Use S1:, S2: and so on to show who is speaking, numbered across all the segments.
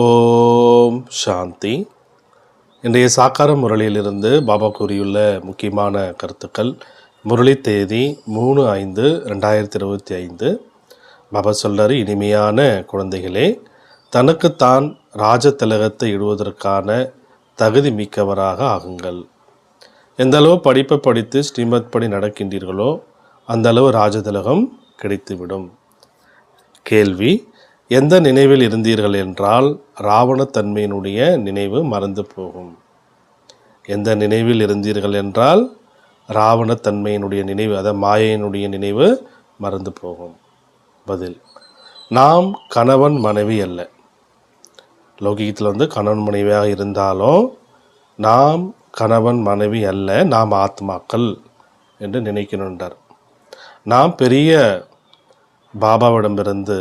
S1: ஓம் சாந்தி. இன்றைய சாக்கார முரளியிலிருந்து பாபா கூறியுள்ள முக்கியமான கருத்துக்கள் முரளி தேதி மூணு ஐந்து ரெண்டாயிரத்தி இருபத்தி ஐந்து. பாபா சொல்றாரு இனிமையான குழந்தைகளே தனக்குத்தான் ராஜதிலகத்தை இடுவதற்கான தகுதி மிக்கவராக ஆகுங்கள். எந்த அளவு படிப்பை படித்து ஸ்ரீமத் படி நடக்கின்றீர்களோ அந்த அளவு ராஜதிலகம் கிடைத்துவிடும். கேள்வி எந்த நினைவில் இருந்தீர்கள் என்றால் ராவணத்தன்மையினுடைய நினைவு மறந்து போகும். எந்த நினைவில் இருந்தீர்கள் என்றால் ராவணத்தன்மையினுடைய நினைவு அதாவது மாயையினுடைய நினைவு மறந்து போகும். பதில் நாம் கணவன் மனைவி அல்ல. லௌகிகத்தில் வந்து கணவன் மனைவியாக இருந்தாலும் நாம் கணவன் மனைவி அல்ல நாம் ஆத்மாக்கள் என்று நினைக்கணுன்றார் நாம் பெரிய பாபாவிடமிருந்து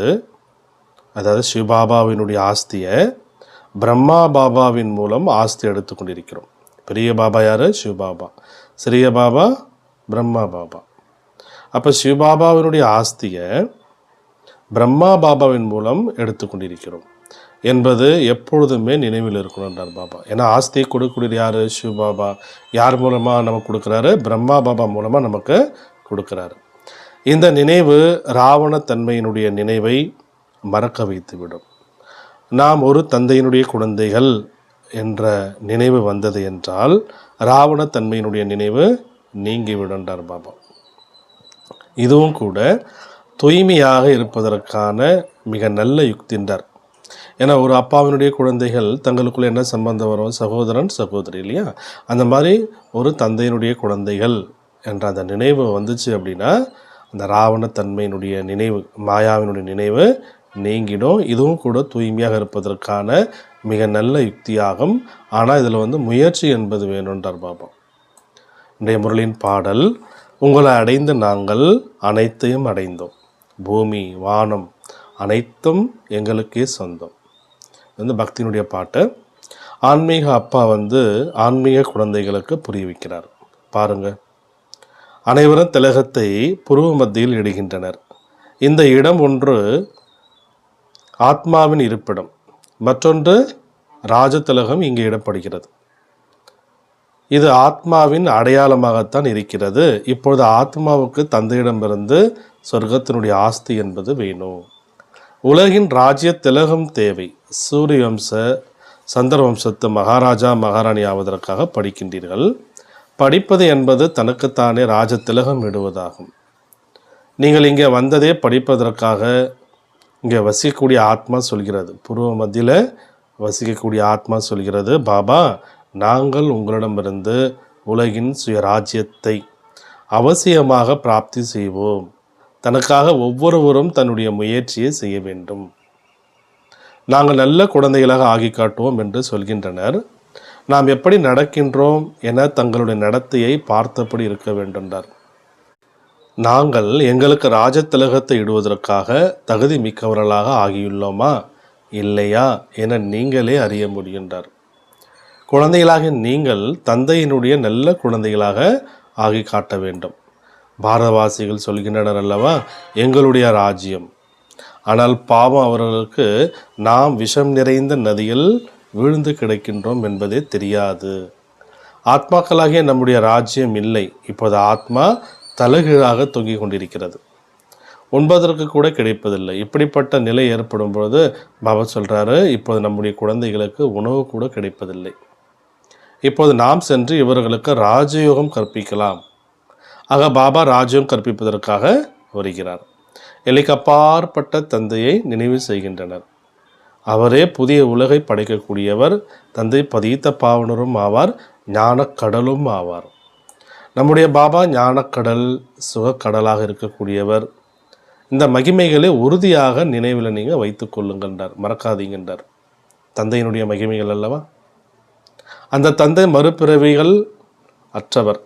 S1: அதாவது சிவபாபாவினுடைய ஆஸ்தியை பிரம்மா பாபாவின் மூலம் ஆஸ்தி எடுத்து கொண்டிருக்கிறோம். பெரிய பாபா யார்? சிவபாபா சிறிய பாபா பிரம்மா பாபா. அப்போ சிவபாபாவினுடைய ஆஸ்தியை பிரம்மா பாபாவின் மூலம் எடுத்து கொண்டிருக்கிறோம். என்பது எப்பொழுதுமே நினைவில் இருக்கணும்ன்றார் பாபா. ஏன்னா ஆஸ்தியை கொடுக்கக்கூடியது யார்? சிவபாபா யார் மூலமாக நமக்கு கொடுக்குறாரு? பிரம்மா பாபா மூலமாக நமக்கு கொடுக்குறாரு. இந்த நினைவு ராவணத்தன்மையினுடைய நினைவை மறக்க வைத்துவிடும் நாம் ஒரு தந்தையினுடைய குழந்தைகள் என்ற நினைவு வந்தது என்றால் ராவணத்தன்மையினுடைய நினைவு நீங்கிவிடுன்றார் பாபா. இதுவும் கூட தூய்மையாக இருப்பதற்கான மிக நல்ல யுக்தின்றார் ஏன்னா ஒரு அப்பாவினுடைய குழந்தைகள் தங்களுக்குள்ளே என்ன சம்பந்தம் வரும்? சகோதரன் சகோதரி இல்லையா? அந்த மாதிரி ஒரு தந்தையினுடைய குழந்தைகள் என்ற அந்த நினைவு வந்துச்சு அப்படின்னா அந்த ராவணத்தன்மையினுடைய நினைவு மாயாவினுடைய நினைவு நீங்கிடும். இதுவும் கூட தூய்மையாக இருப்பதற்கான மிக நல்ல யுக்தியாகும். ஆனால் இதில் வந்து முயற்சி என்பது வேணுன்றார் பாபா. இன்றைய முரளின் பாடல் உங்களை அடைந்த நாங்கள் அனைத்தையும் அடைந்தோம். பூமி வானம் அனைத்தும் எங்களுக்கே சொந்தம். வந்து பக்தியினுடைய பாட்டு. ஆன்மீக அப்பா வந்து ஆன்மீக குழந்தைகளுக்கு புரிய வைக்கிறார் பாருங்க. அனைவரும் திலகத்தை புருவ மத்தியில் இடுகின்றனர். இந்த இடம் ஒன்று ஆத்மாவின் இருப்பிடம். மற்றொன்று ராஜதிலகம் இங்கே இடப்படுகிறது. இது ஆத்மாவின் அடையாளமாகத்தான் இருக்கிறது. இப்பொழுது ஆத்மாவுக்கு தந்தையிடமிருந்து சொர்க்கத்தினுடைய ஆஸ்தி என்பது வேணும் உலகின் ராஜ்ய திலகம் தேவை. சூரிய வம்ச சந்திர வம்சத்து மகாராஜா மகாராணி ஆவதற்காக படிக்கின்றீர்கள். படிப்பது என்பது தனக்குத்தானே ராஜ திலகம் இடுவதாகும் நீங்கள் இங்கே வந்ததே படிப்பதற்காக இங்கே வசிக்கக்கூடிய ஆத்மா சொல்கிறது. பூர்வ மத்தியில் வசிக்கக்கூடிய ஆத்மா சொல்கிறது பாபா நாங்கள் உங்களிடமிருந்து உலகின் சுயராஜ்யத்தை அவசியமாக பிராப்தி செய்வோம். தனக்காக ஒவ்வொருவரும் தன்னுடைய முயற்சியை செய்ய வேண்டும். நாங்கள் நல்ல குழந்தைகளாக ஆகி காட்டுவோம் என்று சொல்கின்றனர். நாம் எப்படி நடக்கின்றோம் என தங்களுடைய நடத்தையை பார்த்தபடி இருக்க வேண்டும்ன்றார். நாங்கள் எங்களுக்கு ராஜத்திலகத்தை இடுவதற்காக தகுதி மிக்கவர்களாக ஆகியுள்ளோமா? இல்லையா என நீங்களே அறிய முடிகின்றார். குழந்தைகளாக நீங்கள் தந்தையினுடைய நல்ல குழந்தைகளாக ஆகி காட்ட வேண்டும். பாரதவாசிகள் சொல்கின்றனர் அல்லவா எங்களுடைய ராஜ்யம். ஆனால் பாவம் அவர்களுக்கு நாம் விஷம் நிறைந்த நதியில் விழுந்து கிடக்கின்றோம் என்பதே தெரியாது. ஆத்மாக்களாகிய நம்முடைய ராஜ்யம் இல்லை. இப்போது ஆத்மா தலைகீழாக தொங்கிக் கொண்டிருக்கிறது. உண்பதற்கு கூட கிடைப்பதில்லை. இப்படிப்பட்ட நிலை ஏற்படும் பொழுது பாபா சொல்கிறாரு இப்போது நம்முடைய குழந்தைகளுக்கு உணவு கூட கிடைப்பதில்லை. இப்போது நாம் சென்று இவர்களுக்கு ராஜயோகம் கற்பிக்கலாம். ஆக பாபா ராஜ்யம் கற்பிப்பதற்காக வருகிறார். எல்லைக்கப்பாற்பட்ட தந்தையை நினைவு செய்கின்றனர். அவரே புதிய உலகை படைக்கக்கூடியவர். தந்தை பதித்த பாவனரும் ஆவார் ஞானக்கடலும் ஆவார். நம்முடைய பாபா ஞானக்கடல் சுகக்கடலாக இருக்கக்கூடியவர். இந்த மகிமைகளை உறுதியாக நினைவில் நீங்கள் வைத்து கொள்ளுங்கன்றார் மறக்காதீங்கன்றார். தந்தையினுடைய மகிமைகள் அல்லவா? அந்த தந்தை மறுபிறவிகள் அற்றவர்.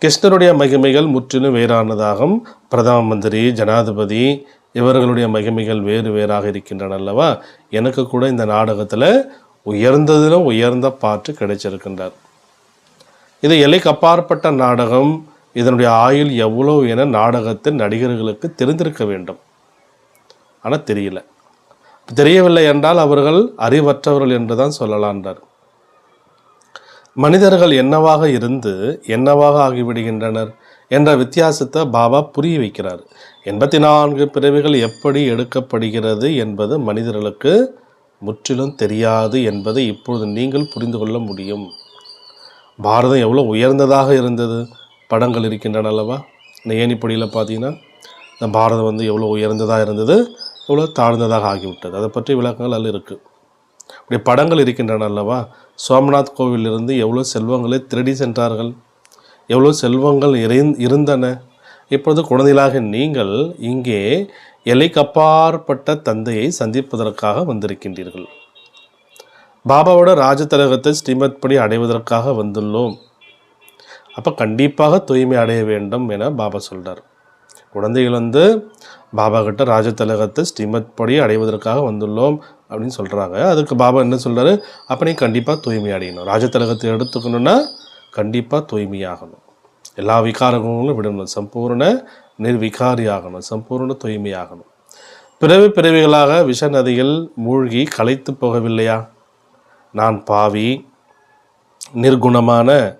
S1: கிருஷ்ணருடைய மகிமைகள் முற்றிலும் வேறானதாகும். பிரதம மந்திரி ஜனாதிபதி இவர்களுடைய மகிமைகள் வேறு வேறாக இருக்கின்றன அல்லவா? எனக்கு கூட இந்த நாடகத்தில் உயர்ந்ததிலும் உயர்ந்த பாட்டு கிடைச்சிருக்கின்றார். இது எல்லைக்கு அப்பாற்பட்ட நாடகம். இதனுடைய ஆயுள் எவ்வளோ என நாடகத்தின் நடிகர்களுக்கு தெரிந்திருக்க வேண்டும். ஆனால் தெரியல. தெரியவில்லை என்றால் அவர்கள் அறிவற்றவர்கள் என்று தான் சொல்லலான்றார் மனிதர்கள் என்னவாக இருந்து என்னவாக ஆகிவிடுகின்றனர் என்ற வித்தியாசத்தை பாபா புரிய வைக்கிறார். எண்பத்தி நான்கு பிறவிகள் எப்படி எடுக்கப்படுகிறது என்பது மனிதர்களுக்கு முற்றிலும் தெரியாது என்பதை இப்பொழுது நீங்கள் புரிந்து கொள்ள முடியும். பாரதம் எவ்வளோ உயர்ந்ததாக இருந்தது படங்கள் இருக்கின்றன அல்லவா? இந்த ஏணிப்படியில் பார்த்தீங்கன்னா இந்த பாரதம் வந்து எவ்வளோ உயர்ந்ததாக இருந்தது எவ்வளோ தாழ்ந்ததாக ஆகிவிட்டது. அதை பற்றி விளக்கங்கள் அதில் இருக்குது இப்படி படங்கள் இருக்கின்றன அல்லவா? சோமநாத் கோவிலிருந்து எவ்வளோ செல்வங்களை திருடி சென்றார்கள்? எவ்வளோ செல்வங்கள் இறைந் இருந்தன? இப்பொழுது குழந்தைகளாக நீங்கள் இங்கே எல்லைக்கப்பாற்பட்ட தந்தையை சந்திப்பதற்காக வந்திருக்கின்றீர்கள். பாபாவோட ராஜதரகத்தை ஸ்ரீமத் படி அடைவதற்காக வந்துள்ளோம். அப்போ கண்டிப்பாக தூய்மை அடைய வேண்டும் என பாபா சொல்கிறார் குழந்தைகள் வந்து பாபா கிட்ட ராஜதலகத்தை ஸ்ரீமத் படி அடைவதற்காக வந்துள்ளோம் அப்படின்னு சொல்கிறாங்க அதுக்கு பாபா என்ன சொல்கிறாரு அப்போ நீ கண்டிப்பாக தூய்மை அடையணும். ராஜதலகத்தை எடுத்துக்கணுன்னா கண்டிப்பாக தூய்மையாகணும் எல்லா விகாரங்களும் விடணும். சம்பூர்ண நிர்விகாரி ஆகணும் சம்பூர்ண தூய்மையாகணும். பிறவி பிறவிகளாக விஷ நதிகள் மூழ்கி களைத்து போகவில்லையா? நான் பாவி நிர்குணமான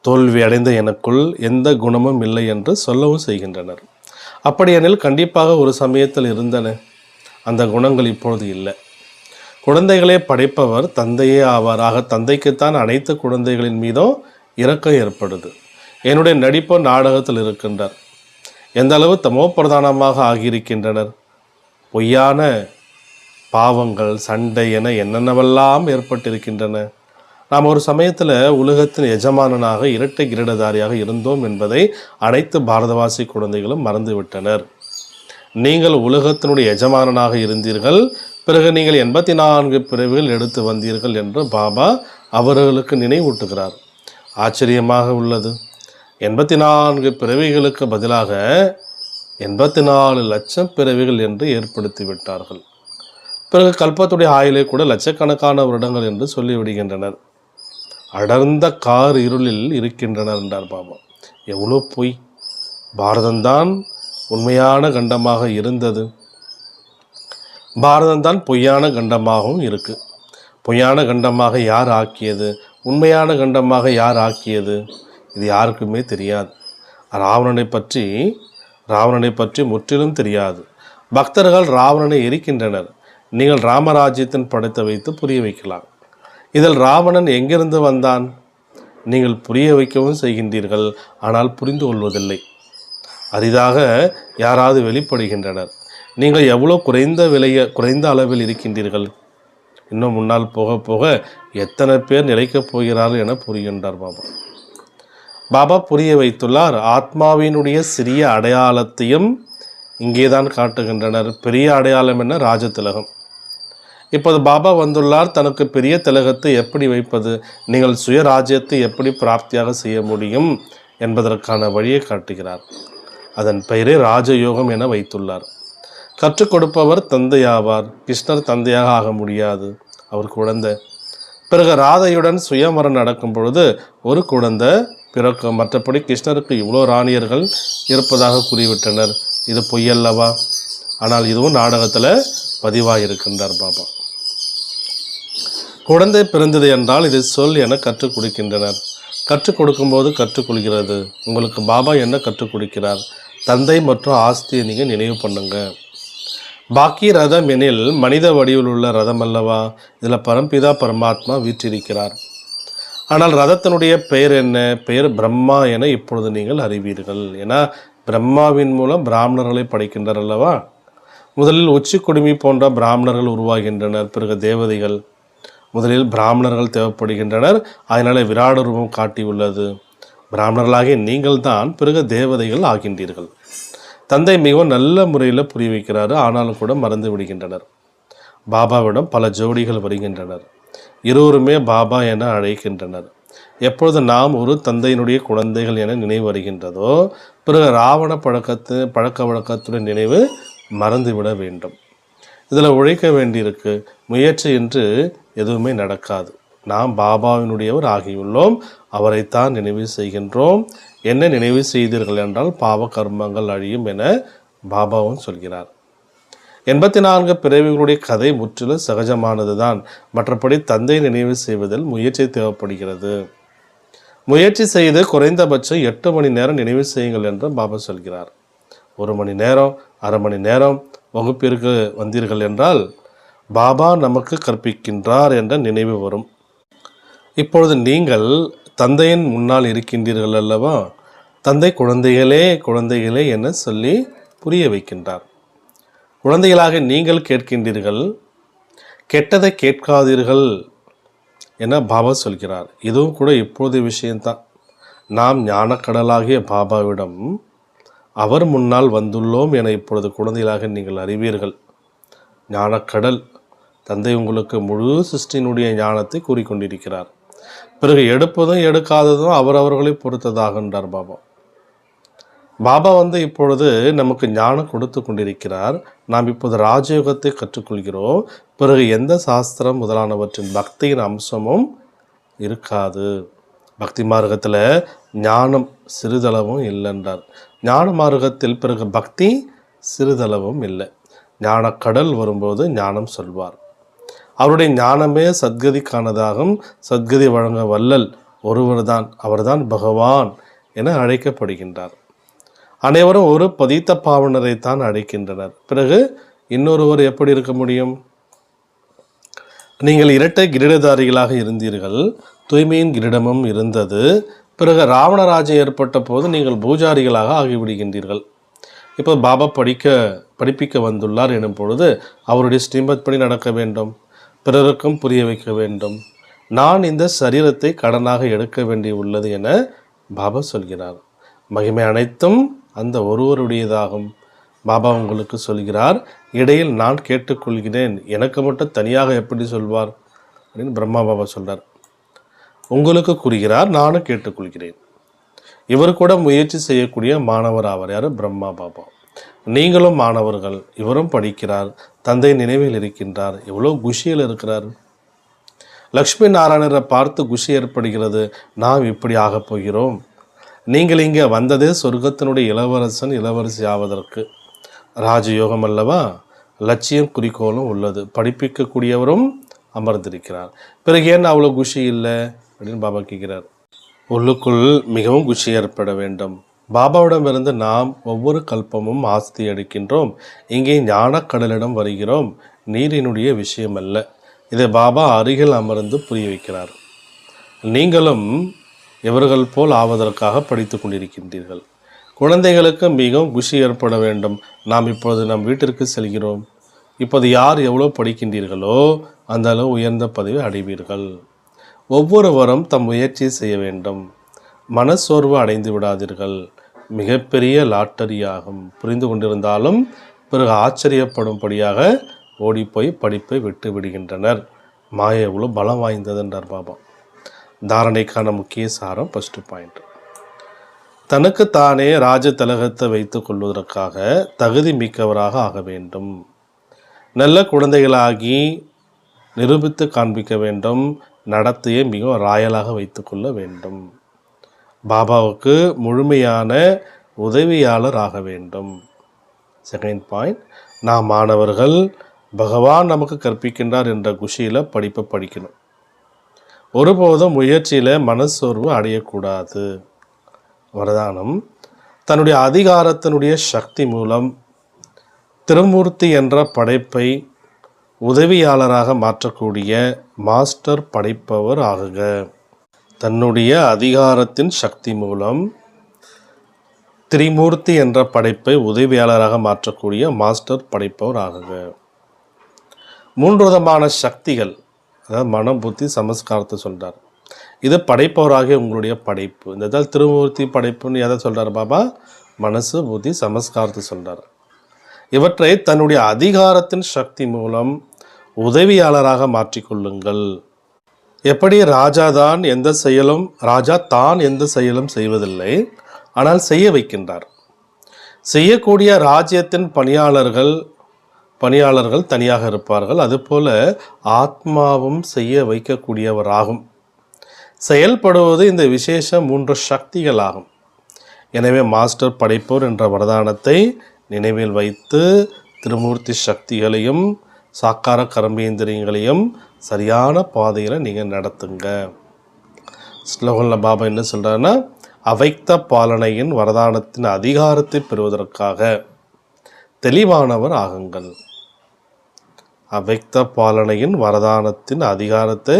S1: தோல்வி அடைந்த எனக்குள் எந்த குணமும் இல்லை என்று சொல்லவும் செய்கின்றனர். அப்படியெனில் கண்டிப்பாக ஒரு சமயத்தில் இருந்தன. அந்த குணங்கள் இப்பொழுது இல்லை. குழந்தைகளை படைப்பவர் தந்தையே ஆவார். ஆக தந்தைக்குத்தான் அனைத்து குழந்தைகளின் மீதும் இரக்கம் ஏற்படுது. என்னுடைய நடிப்பு நாடகத்தில் இருக்கின்றார். எந்த அளவு தமோ பிரதானமாக ஆகியிருக்கின்றனர். பொய்யான பாவங்கள் சண்டை என என்னென்னவெல்லாம் ஏற்பட்டிருக்கின்றன. நாம் ஒரு சமயத்தில் உலகத்தின் எஜமானனாக இரட்டை கிரீடதாரியாக இருந்தோம் என்பதை அனைத்து பாரதவாசி குழந்தைகளும் மறந்துவிட்டனர். நீங்கள் உலகத்தினுடைய எஜமானனாக இருந்தீர்கள். பிறகு நீங்கள் எண்பத்தி நான்கு பிறவிகள் எடுத்து வந்தீர்கள் என்று பாபா அவர்களுக்கு நினைவூட்டுகிறார். ஆச்சரியமாக உள்ளது. எண்பத்தி நான்கு பிறவிகளுக்கு பதிலாக எண்பத்தி நாலு லட்சம் பிறவிகள் என்று ஏற்படுத்தி விட்டார்கள் பிறகு கல்பத்துடைய ஆயுளை கூட லட்சக்கணக்கான வருடங்கள் என்று சொல்லிவிடுகின்றனர் அடர்ந்த கார் இருளில் இருக்கின்றனர் என்றார் பாபா. எவ்வளோ பொய். பாரதம்தான் உண்மையான கண்டமாக இருந்தது. பாரதம்தான் பொய்யான கண்டமாகவும் இருக்குது பொய்யான கண்டமாக யார் ஆக்கியது? உண்மையான கண்டமாக யார் ஆக்கியது? இது யாருக்குமே தெரியாது. ராவணனை பற்றி ராவணனை பற்றி முற்றிலும் தெரியாது. பக்தர்கள் ராவணனை எரிக்கின்றனர். நீங்கள் ராமராஜ்யத்தின் படத்தை வைத்து புரிய வைக்கலாம். இதில் ராவணன் எங்கிருந்து வந்தான்? நீங்கள் புரிய வைக்கவும் செய்கின்றீர்கள் ஆனால் புரிந்து கொள்வதில்லை. அரிதாக யாராவது வெளிப்படுகின்றனர். நீங்கள் எவ்வளோ குறைந்த விலைய குறைந்த அளவில் இருக்கின்றீர்கள்? இன்னும் முன்னால் போக போக எத்தனை பேர் நிலைக்கப் போகிறார்கள் என புரிகின்றார் பாபா. பாபா புரிய வைத்துள்ளார் ஆத்மாவினுடைய சிறிய அடையாளத்தையும் இங்கே தான் காட்டுகின்றனர். பெரிய அடையாளம் என்ன? ராஜதிலகம் இப்போது பாபா வந்துள்ளார். தனக்கு பெரிய திலகத்தை எப்படி வைப்பது? நீங்கள் சுயராஜ்யத்தை எப்படி பிராப்தியாக செய்ய முடியும்? என்பதற்கான வழியை காட்டுகிறார். அதன் பெயரே ராஜயோகம் என வைத்துள்ளார். கற்றுக் கொடுப்பவர் தந்தையாவார். கிருஷ்ணர் தந்தையாக ஆக முடியாது. அவர் குழந்தை. பிறகு ராதையுடன் சுயமரம் நடக்கும் பொழுது ஒரு குழந்தை பிறக்கும். மற்றபடி கிருஷ்ணருக்கு இவ்வளோ ராணியர்கள் இருப்பதாக கூறிவிட்டனர். இது பொய்யல்லவா ஆனால் இதுவும் நாடகத்தில் பதிவாகியிருக்கின்றார் பாபா. குழந்தை பிறந்தது என்றால் இதை சொல் என கற்றுக் கொடுக்கின்றனர். கற்றுக் கொடுக்கும்போது கற்றுக்கொள்கிறது உங்களுக்கு பாபா என்ன கற்றுக் கொடுக்கிறார்? தந்தை மற்றும் ஆஸ்தியை நீங்கள் நினைவு பண்ணுங்க. பாக்கி ரதம் எனில் மனித வடிவில் உள்ள ரதம் அல்லவா? இதில் பரம்பிதா பரமாத்மா வீற்றிருக்கிறார். ஆனால் ரதத்தினுடைய பெயர் என்ன? பெயர் பிரம்மா என இப்பொழுது நீங்கள் அறிவீர்கள். ஏன்னா பிரம்மாவின் மூலம் பிராமணர்களை படைக்கின்றனர் அல்லவா? முதலில் உச்சி குடுமி போன்ற பிராமணர்கள் உருவாகின்றனர். பிறகு தேவதைகள். முதலில் பிராமணர்கள் தேவைப்படுகின்றனர். அதனால விராட ரூபம் காட்டியுள்ளது பிராமணர்களாகிய நீங்கள் தான் பிறகு தேவதைகள் ஆகின்றீர்கள். தந்தை மிகவும் நல்ல முறையில் புரிய வைக்கிறாரு. ஆனாலும் கூட மறந்து விடுகின்றனர். பாபாவிடம் பல ஜோடிகள் வருகின்றனர். இருவருமே பாபா என அழைக்கின்றனர். எப்பொழுது நாம் ஒரு தந்தையினுடைய குழந்தைகள் என நினைவு வருகின்றதோ பிறகு ராவண பழக்கத்து பழக்க வழக்கத்துடன் நினைவு மறந்துவிட வேண்டும். இதில் உழைக்க வேண்டியிருக்கு. முயற்சி என்று எதுவுமே நடக்காது. நாம் பாபாவினுடையவர் ஆகியுள்ளோம். அவரைத்தான் நினைவு செய்கின்றோம். என்ன நினைவு செய்தீர்கள் என்றால் பாவ கர்மங்கள் அழியும் என பாபாவும் சொல்கிறார். எண்பத்தி நான்கு பிறவிகளுடைய கதை முற்றிலும் சகஜமானது தான் மற்றபடி தந்தை நினைவு செய்வதில் முயற்சி தேவைப்படுகிறது. முயற்சி செய்து குறைந்தபட்சம் எட்டு மணி நேரம் நினைவு செய்யுங்கள் என்று பாபா சொல்கிறார். ஒரு மணி நேரம் அரை மணி நேரம் வகுப்பிற்கு வந்தீர்கள் என்றால் பாபா நமக்கு கற்பிக்கின்றார் என்ற நினைவு வரும். இப்பொழுது நீங்கள் தந்தையின் முன்னால் இருக்கின்றீர்கள் அல்லவா? தந்தை குழந்தைகளே குழந்தைகளே என சொல்லி புரிய வைக்கின்றார். குழந்தைகளாக நீங்கள் கேட்கின்றீர்கள் கெட்டதை கேட்காதீர்கள் என பாபா சொல்கிறார். இதுவும் கூட இப்போதைய விஷயம்தான். நாம் ஞானக்கடலாகிய பாபாவிடம் அவர் முன்னால் வந்துள்ளோம் என இப்பொழுது குழந்தைகளாக நீங்கள் அறிவீர்கள். ஞானக்கடல் தந்தை உங்களுக்கு முழு சிருஷ்டினுடைய ஞானத்தை கூறிக்கொண்டிருக்கிறார். பிறகு எடுப்பதும் எடுக்காததும் அவரவர்களை பொறுத்ததாகின்றார் பாபா. பாபா வந்து இப்பொழுது நமக்கு ஞானம் கொடுத்து கொண்டிருக்கிறார். நாம் இப்போது ராஜயோகத்தை கற்றுக்கொள்கிறோம். பிறகு எந்த சாஸ்திரம் முதலானவற்றின் பக்தியின் அம்சமும் இருக்காது. பக்தி மார்க்கத்தில் ஞானம் சிறிதளவும் இல்லைன்றார். ஞான மார்க்கத்தில் பிறகு பக்தி சிறிதளவும் இல்லை. ஞானக்கடல் வரும்போது ஞானம் சொல்வார். அவருடைய ஞானமே சத்கதிக்கானதாகும் சத்கதி வழங்க வல்லல் ஒருவர்தான் அவர்தான் பகவான் என அழைக்கப்படுகின்றார். அனைவரும் ஒரு பதித்த பாவனரை தான் அழைக்கின்றனர். பிறகு இன்னொருவர் எப்படி இருக்க முடியும்? நீங்கள் இரட்டை கிரீடதாரிகளாக இருந்தீர்கள். தூய்மையின் கிரீடமும் இருந்தது. பிறகு ராவணராஜ்யம் ஏற்பட்ட போது நீங்கள் பூஜாரிகளாக ஆகிவிடுகின்றீர்கள். இப்போ பாபா படிக்க படிப்பிக்க வந்துள்ளார் எனும் பொழுது அவருடைய ஸ்ரீமத் படி நடக்க வேண்டும். பிறருக்கும் புரிய வைக்க வேண்டும். நான் இந்த சரீரத்தை கடனாக எடுக்க வேண்டி உள்ளது என பாபா சொல்கிறார். மகிமை அனைத்தும் அந்த ஒருவருடையதாகும். பாபா உங்களுக்கு சொல்கிறார் இடையில் நான் கேட்டுக்கொள்கிறேன். எனக்கு மட்டும் தனியாக எப்படி சொல்வார்? அப்படின்னு பிரம்மா பாபா சொல்கிறார் உங்களுக்கு கூறுகிறார் நானும் கேட்டுக்கொள்கிறேன். இவர் கூட முயற்சி செய்யக்கூடிய மாணவர் ஆவார் யார்? பிரம்மா பாபா. நீங்களும் மாணவர்கள் இவரும் படிக்கிறார். தந்தை நினைவில் இருக்கின்றார். எவ்வளோ குஷியில் இருக்கிறார். லக்ஷ்மி நாராயணரை பார்த்து குஷி ஏற்படுகிறது. நாம் இப்படி ஆகப் போகிறோம். நீங்கள் இங்கே வந்ததே சொர்க்கத்தினுடைய இளவரசன் இளவரசி ஆவதற்கு. ராஜயோகம் அல்லவா? லட்சியம் குறிக்கோளும் உள்ளது. படிப்பிக்கக்கூடியவரும் அமர்ந்திருக்கிறார். பிறகு ஏன் அவ்வளோ குஷி இல்லை? அப்படின்னு பாபா கேட்கிறார் உள்ளுக்குள் மிகவும் குஷி ஏற்பட வேண்டும். பாபாவிடமிருந்து நாம் ஒவ்வொரு கல்பமும் ஆஸ்தி எடுக்கின்றோம் இங்கே ஞானக்கடலிடம் வருகிறோம். நீரினுடைய விஷயம் அல்ல இதை பாபா அருகில் அமர்ந்து புரிய வைக்கிறார். நீங்களும் இவர்கள் போல் ஆவதற்காக படித்து கொண்டிருக்கின்றீர்கள். குழந்தைகளுக்கு மிகவும் குஷி ஏற்பட வேண்டும். நாம் இப்பொழுது நம் வீட்டிற்கு செல்கிறோம். இப்போது யார் எவ்வளோ படிக்கின்றீர்களோ அந்த அளவு உயர்ந்த பதவி அடைவீர்கள். ஒவ்வொருவரும் தம் முயற்சி செய்ய வேண்டும். மனசோர்வு அடைந்து விடாதீர்கள். மிகப்பெரிய லாட்டரியாகும். புரிந்து கொண்டிருந்தாலும் பிறகு ஆச்சரியப்படும்படியாக ஓடிப்போய் படிப்பை விட்டு விடுகின்றனர். மாய எவ்வளோ பலம் வாய்ந்ததுன்றார் பாபா. தாரணைக்கான முக்கிய சாரம் ஃபஸ்ட்டு பாயிண்ட் தனக்கு தானே ராஜ தலகத்தை வைத்து கொள்வதற்காக தகுதி மிக்கவராக ஆக வேண்டும். நல்ல குழந்தைகளாகி நிரூபித்து காண்பிக்க வேண்டும். நடத்தையை மிகவும் ராயலாக வைத்துக்கொள்ள வேண்டும். பாபாவுக்கு முழுமையான உதவியாளர் ஆக வேண்டும். செகண்ட் பாயிண்ட் நாம் மாணவர்கள் பகவான் நமக்கு கற்பிக்கின்றார் என்ற குஷியில் படிப்பை படிக்கணும். ஒருபோதும் முயற்சியில் மனசோர்வு அடையக்கூடாது. வரதானம் தன்னுடைய அதிகாரத்தினுடைய சக்தி மூலம் திருமூர்த்தி என்ற படைப்பை உதவியாளராக மாற்றக்கூடிய மாஸ்டர் படைப்பவர் ஆகுக. தன்னுடைய அதிகாரத்தின் சக்தி மூலம் திரிமூர்த்தி என்ற படைப்பை உதவியாளராக மாற்றக்கூடிய மாஸ்டர் படைப்பவர் ஆகுங்க மூன்று விதமான சக்திகள் அதாவது மனம் புத்தி சமஸ்காரத்தை சொல்கிறார் இது படைப்பவராகிய உங்களுடைய படைப்பு. இந்த திருமூர்த்தி படைப்புன்னு எதை சொல்கிறார் பாபா? மனசு புத்தி சமஸ்காரத்தை சொல்கிறார் இவற்றை தன்னுடைய அதிகாரத்தின் சக்தி மூலம் உதவியாளராக மாற்றிக்கொள்ளுங்கள். எப்படி ராஜா தான் எந்த செயலும் ராஜா தான் எந்த செயலும் செய்வதில்லை ஆனால் செய்ய வைக்கின்றார். செய்யக்கூடிய ராஜ்யத்தின் பணியாளர்கள் பணியாளர்கள் தனியாக இருப்பார்கள். அதுபோல ஆத்மாவும் செய்ய வைக்கக்கூடியவராகும். செயல்படுவது இந்த விசேஷ மூன்று சக்திகளாகும். எனவே மாஸ்டர் படைப்போர் என்ற வரதானத்தை நினைவில் வைத்து திருமூர்த்தி சக்திகளையும் சாக்கார கர்மேந்திரியங்களையும் சரியான பாதையில் நீங்கள் நடத்துங்க. ஸ்லோகனில் பாபா என்ன சொல்கிறாருன்னா அவைக்த பாலனையின் வரதானத்தின் அதிகாரத்தை பெறுவதற்காக தெளிவானவர் ஆகுங்கள். அவைக்த பாலனையின் வரதானத்தின் அதிகாரத்தை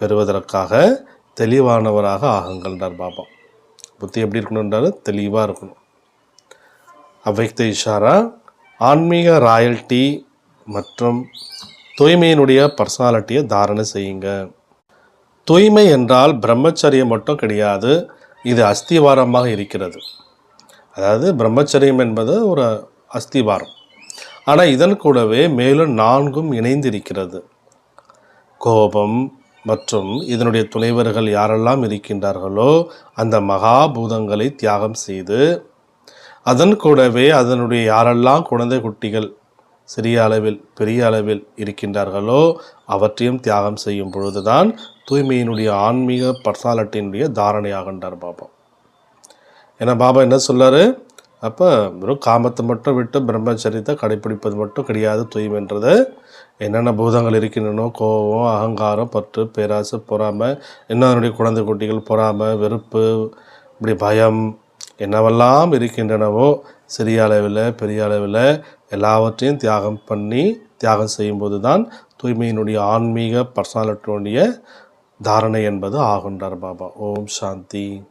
S1: பெறுவதற்காக தெளிவானவராக ஆகுங்கள்ன்றார் பாபா. புத்தி எப்படி இருக்கணுன்றாரு தெளிவாக இருக்கணும். அவைக்த இஷாரா ஆன்மீக ராயல்ட்டி மற்றும் தூய்மையினுடைய பர்சனாலிட்டியை தாரணை செய்யுங்க. தூய்மை என்றால் பிரம்மச்சரியம் மட்டும் கிடையாது இது அஸ்திவாரமாக இருக்கிறது. அதாவது பிரம்மச்சரியம் என்பது ஒரு அஸ்திவாரம். ஆனால் இதன் கூடவே மேலும் நான்கும் இணைந்திருக்கிறது. கோபம் மற்றும் இதனுடைய துணைவர்கள் யாரெல்லாம் இருக்கின்றார்களோ அந்த மகாபூதங்களை தியாகம் செய்து அதன் கூடவே அதனுடைய யாரெல்லாம் குழந்தை குட்டிகள் சிறிய அளவில் பெரிய அளவில் இருக்கின்றார்களோ அவற்றையும் தியாகம் செய்யும் பொழுதுதான் தூய்மையினுடைய ஆன்மீக பர்சனாலிட்டியினுடைய தாரணையாகின்றார் பாபா. ஏன்னா பாபா என்ன சொல்லார்? அப்போ வெறும் காமத்தை மட்டும் விட்டு பிரம்மச்சரியத்தை கடைப்பிடிப்பது மட்டும் கிடையாது தூய்மைன்றது. என்னென்ன பூதங்கள் இருக்கின்றனோ கோபம் அகங்காரம் பற்று பேராசு பொறாமை இன்னும் குழந்தை குட்டிகள் பொறாமை வெறுப்பு இப்படி பயம் என்னவெல்லாம் இருக்கின்றனவோ சிறிய அளவில் பெரிய அளவில் எல்லாவற்றையும் தியாகம் பண்ணி தியாகம் செய்யும்போது தான் தூய்மையினுடைய ஆன்மீக பர்சனாலிட்டியுடைய தாரணை என்பது ஆகுண்டார் பாபா. ஓம் சாந்தி.